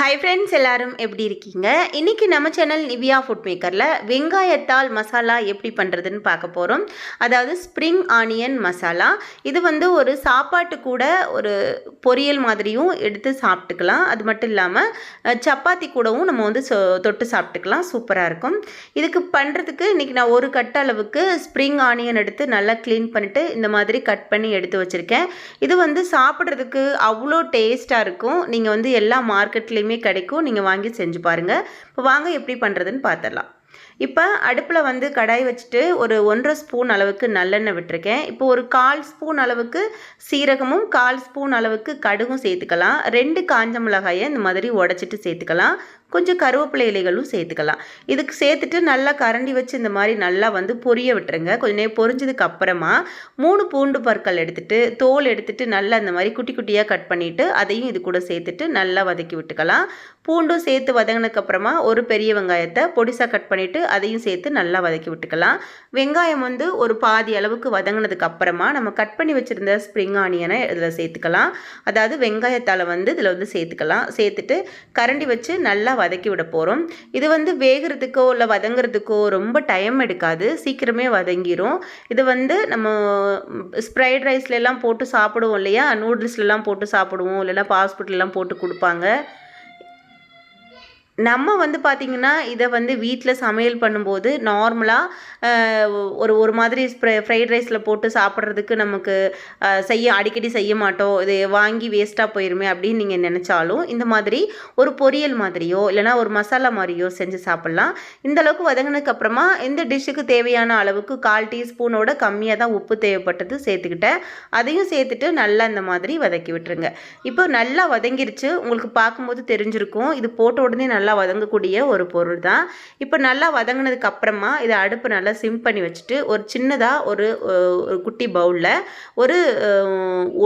Hi friends எல்லாரும் எப்படி இருக்கீங்க? இன்றைக்கி நம்ம சேனல் நிவியா ஃபுட் மேக்கரில் வெங்காயத்தால் மசாலா எப்படி பண்ணுறதுன்னு பார்க்க போகிறோம் அதாவது ஸ்ப்ரிங் ஆனியன் மசாலா. இது வந்து ஒரு சாப்பாட்டு கூட ஒரு பொரியல் மாதிரியும் எடுத்து சாப்பிட்டுக்கலாம். அது மட்டும் இல்லாமல் சப்பாத்தி கூடவும் நம்ம வந்து சொ தொட்டு சாப்பிட்டுக்கலாம். சூப்பராக இருக்கும். இதுக்கு பண்ணுறதுக்கு இன்றைக்கி நான் ஒரு கட்ட அளவுக்கு ஸ்ப்ரிங் ஆனியன் எடுத்து நல்லா க்ளீன் பண்ணிவிட்டு இந்த மாதிரி கட் பண்ணி எடுத்து வச்சுருக்கேன். இது வந்து சாப்பிட்றதுக்கு அவ்வளோ டேஸ்ட்டாக இருக்கும். நீங்கள் வந்து எல்லா மார்க்கெட்லேயுமே கிடைக்கும். நீங்கள் வாங்கி செஞ்சு பாருங்கள் இப்போ வாங்க எப்படி பண்ணுறதுன்னு பார்த்துடலாம் இப்போ அடுப்பில் வந்து கடாய் வச்சுட்டு ஒரு ஒன்றரை ஸ்பூன் அளவுக்கு நல்லெண்ணெய் விட்டுருக்கேன். இப்போ ஒரு கால் ஸ்பூன் அளவுக்கு சீரகமும் கால் ஸ்பூன் அளவுக்கு கடுகும் சேர்த்துக்கலாம். ரெண்டு காஞ்ச மிளகாயை இந்த மாதிரி உடச்சிட்டு சேர்த்துக்கலாம். கொஞ்சம் கருவேப்பிலை இலைகளும் சேர்த்துக்கலாம். இதுக்கு சேர்த்துட்டு நல்லா கரண்டி வச்சு இந்த மாதிரி நல்லா வந்து பொரிய விட்டுருங்க. கொஞ்ச நேரம் பொரிஞ்சதுக்கு அப்புறமா மூணு பூண்டு பற்கள் எடுத்துகிட்டு தோல் எடுத்துகிட்டு நல்லா இந்த மாதிரி குட்டி குட்டியாக கட் பண்ணிவிட்டு அதையும் இது கூட சேர்த்துட்டு நல்லா வதக்கி விட்டுக்கலாம். பூண்டும் சேர்த்து வதங்கினதுக்கப்புறமா ஒரு பெரிய வெங்காயத்தை பொடிசாக கட் பண்ணிவிட்டு அதையும் சேர்த்து நல்லா வதக்கி விட்டுக்கலாம். வெங்காயம் வந்து ஒரு பாதி அளவுக்கு வதங்கினதுக்கு அப்புறமா நம்ம கட் பண்ணி வச்சுருந்த ஸ்ப்ரிங் ஆனியனை இதில் சேர்த்துக்கலாம். அதாவது வெங்காயத்தால் வந்து இதில் வந்து சேர்த்துக்கலாம். சேர்த்துட்டு கரண்டி வச்சு நல்லா வதக்கி விட போகிறோம் இது வந்து வேகிறதுக்கோ இல்லை வதங்குறதுக்கோ ரொம்ப டைம் எடுக்காது. சீக்கிரமே வதங்கிரும். இது வந்து நம்ம ஸ்ப்ரைட் ரைஸ்லெல்லாம் போட்டு சாப்பிடுவோம் இல்லையா? நூடுல்ஸ்லலாம் போட்டு சாப்பிடுவோம். இல்லைன்னா ஹாஸ்பிட்டல்லாம் போட்டு கொடுப்பாங்க. நம்ம வந்து பார்த்திங்கன்னா இதை வந்து வீட்டில் சமையல் பண்ணும்போது நார்மலாக ஒரு ஒரு மாதிரி ஸ்ப்ரை ஃப்ரைட் ரைஸில் போட்டு சாப்பிட்றதுக்கு நமக்கு செய்ய அடிக்கடி செய்ய மாட்டோம். இது வாங்கி வேஸ்ட்டாக போயிருமே அப்படின்னு நீங்கள் நினச்சாலும் இந்த மாதிரி ஒரு பொரியல் மாதிரியோ இல்லைனா ஒரு மசாலா மாதிரியோ செஞ்சு சாப்பிட்லாம். இந்த அளவுக்கு வதங்கினதுக்கு அப்புறமா இந்த டிஷ்ஷுக்கு தேவையான அளவுக்கு கால் டீஸ்பூனோட கம்மியாக தான் உப்பு தேவைப்பட்டது சேர்த்துக்கிட்டேன். அதையும் சேர்த்துட்டு நல்லா இந்த மாதிரி வதக்கி விட்டுருங்க. இப்போ நல்லா வதங்கிருச்சு. உங்களுக்கு பார்க்கும்போது தெரிஞ்சிருக்கும். இது போட்ட உடனே நல்லா வதங்கக்கூடிய ஒரு பொருள் தான் இப்போ நல்லா வதங்கினதுக்கு அப்புறமா இதை அடுப்பு நல்லா சிம் பண்ணி வச்சுட்டு ஒரு சின்னதாக ஒரு குட்டி பவுலில் ஒரு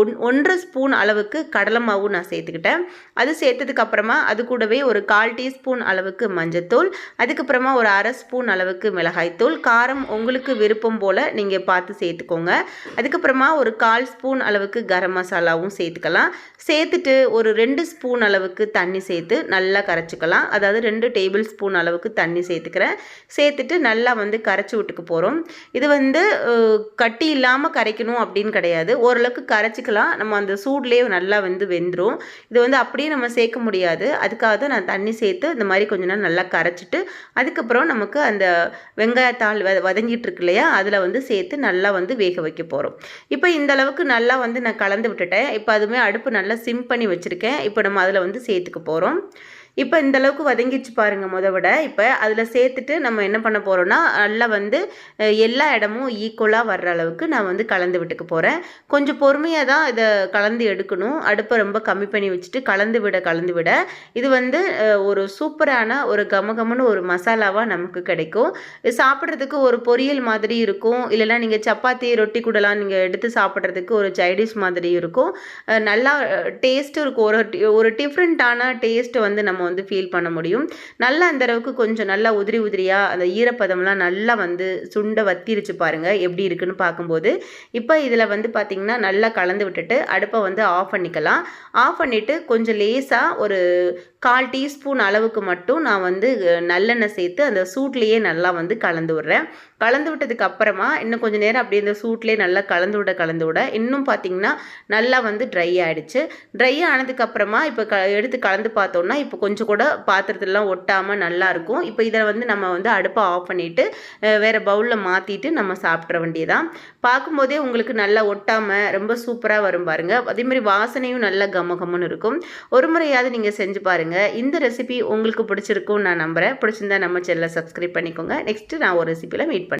ஒன் ஒன்றரை ஸ்பூன் அளவுக்கு கடலை மாவு நான் சேர்த்துக்கிட்டேன். அது சேர்த்ததுக்கு அப்புறமா அது கூடவே ஒரு கால் டீஸ்பூன் அளவுக்கு மஞ்சத்தூள் அதுக்கப்புறமா ஒரு அரை ஸ்பூன் அளவுக்கு மிளகாய்த்தூள். காரம் உங்களுக்கு விருப்பம் போல் நீங்கள் பார்த்து சேர்த்துக்கோங்க. அதுக்கப்புறமா ஒரு கால் ஸ்பூன் அளவுக்கு கரம் மசாலாவும் சேர்த்துக்கலாம். சேர்த்துட்டு ஒரு ரெண்டு ஸ்பூன் அளவுக்கு தண்ணி சேர்த்து நல்லா கரைச்சிக்கலாம். அதாவது ரெண்டு டேபிள் ஸ்பூன் அளவுக்கு தண்ணி சேர்த்துக்கிறேன். சேர்த்துட்டு நல்லா வந்து கரைச்சி விட்டுக்கு போகிறோம் இது வந்து கட்டி இல்லாமல் கரைக்கணும் அப்படின்னு கிடையாது. ஓரளவுக்கு கரைச்சிக்கலாம். நம்ம அந்த சூட்லேயே நல்லா வந்து வெந்துடும் இது வந்து அப்படியே நம்ம சேர்க்க முடியாது. அதுக்காக தான் நான் தண்ணி சேர்த்து இந்த மாதிரி கொஞ்ச நேரம் நல்லா கரைச்சிட்டு அதுக்கப்புறம் நமக்கு அந்த வெங்காயத்தாள் வ வதங்கிட்டு இருக்கு இல்லையா? அதில் வந்து சேர்த்து நல்லா வந்து வேக வைக்க போகிறோம் இப்போ இந்த அளவுக்கு நல்லா வந்து நான் கலந்து விட்டுட்டேன். இப்போ அதுவுமே அடுப்பு நல்லா சிம் பண்ணி வச்சுருக்கேன். இப்போ நம்ம அதில் வந்து சேர்த்துக்க போகிறோம் இப்போ இந்த அளவுக்கு வதங்கிச்சு பாருங்கள் முத விட. இப்போ அதில் சேர்த்துட்டு நம்ம என்ன பண்ண போகிறோம்னா நல்லா வந்து எல்லா இடமும் ஈக்குவலாக வர்ற அளவுக்கு நான் வந்து கலந்து விட்டுக்க போகிறேன் கொஞ்சம் பொறுமையாக தான் இதை கலந்து எடுக்கணும். அடுப்பை ரொம்ப கம்மி பண்ணி வச்சுட்டு கலந்து விட கலந்து விட. இது வந்து ஒரு சூப்பரான ஒரு கமகமன்னு ஒரு மசாலாவாக நமக்கு கிடைக்கும். இது சாப்பிட்றதுக்கு ஒரு பொரியல் மாதிரி இருக்கும். இல்லைன்னா நீங்கள் சப்பாத்தி ரொட்டி கூடலாம் நீங்கள் எடுத்து சாப்பிட்றதுக்கு ஒரு சைடிஷ் மாதிரி இருக்கும். நல்லா டேஸ்ட்டும் இருக்கும். ஒரு ஒரு டிஃப்ரெண்ட்டான டேஸ்ட்டை வந்து நம்ம வந்து ஃபீல் பண்ண முடியும். நல்லா அந்த அளவுக்கு கொஞ்சம் நல்லா உதிரி உதிரியாக அந்த ஈரப்பதம்லாம் நல்லா வந்து சுண்டை வத்திருச்சு பாருங்கள் எப்படி இருக்குன்னு பார்க்கும்போது. இப்போ இதில் வந்து பார்த்திங்கன்னா நல்லா கலந்து விட்டுட்டு அடுப்பை வந்து ஆஃப் பண்ணிக்கலாம். ஆஃப் பண்ணிவிட்டு கொஞ்சம் லேசாக ஒரு கால் டீஸ்பூன் அளவுக்கு மட்டும் நான் வந்து நல்லெண்ணெய் சேர்த்து அந்த சூட்லேயே நல்லா வந்து கலந்து விட்றேன். கலந்து விட்டதுக்கு அப்புறமா இன்னும் கொஞ்சம் நேரம் அப்படியே இந்த சூட்லேயே நல்லா கலந்து விட கலந்து விட இன்னும் பார்த்திங்கன்னா நல்லா வந்து ட்ரை ஆகிடுச்சு ட்ரை ஆனதுக்கு அப்புறமா இப்போ க எடுத்து கலந்து பார்த்தோம்னா இப்போ கொஞ்சம் கூட பாத்திரத்துலலாம் ஒட்டாமல் நல்லாயிருக்கும் இப்போ இதை வந்து நம்ம வந்து அடுப்பை ஆஃப் பண்ணிவிட்டு வேறு பவுலில் மாற்றிட்டு நம்ம சாப்பிட்ற வேண்டியதான் பார்க்கும்போதே உங்களுக்கு நல்லா ஒட்டாமல் ரொம்ப சூப்பராக வரும் பாருங்கள் அதேமாதிரி வாசனையும் நல்லா கம கம்முன்னு இருக்கும். ஒரு முறையாவது நீங்கள் செஞ்சு பாருங்கள் இந்த ரெசிபி உங்களுக்கு பிடிச்சிருக்கும்னு நான் நம்புகிறேன் பிடிச்சிருந்தா நம்ம சேனலை சப்ஸ்கிரைப் பண்ணிக்கோங்க. நெக்ஸ்ட்டு நான் ஒரு ரெசிபியில் மீட் பண்ணேன்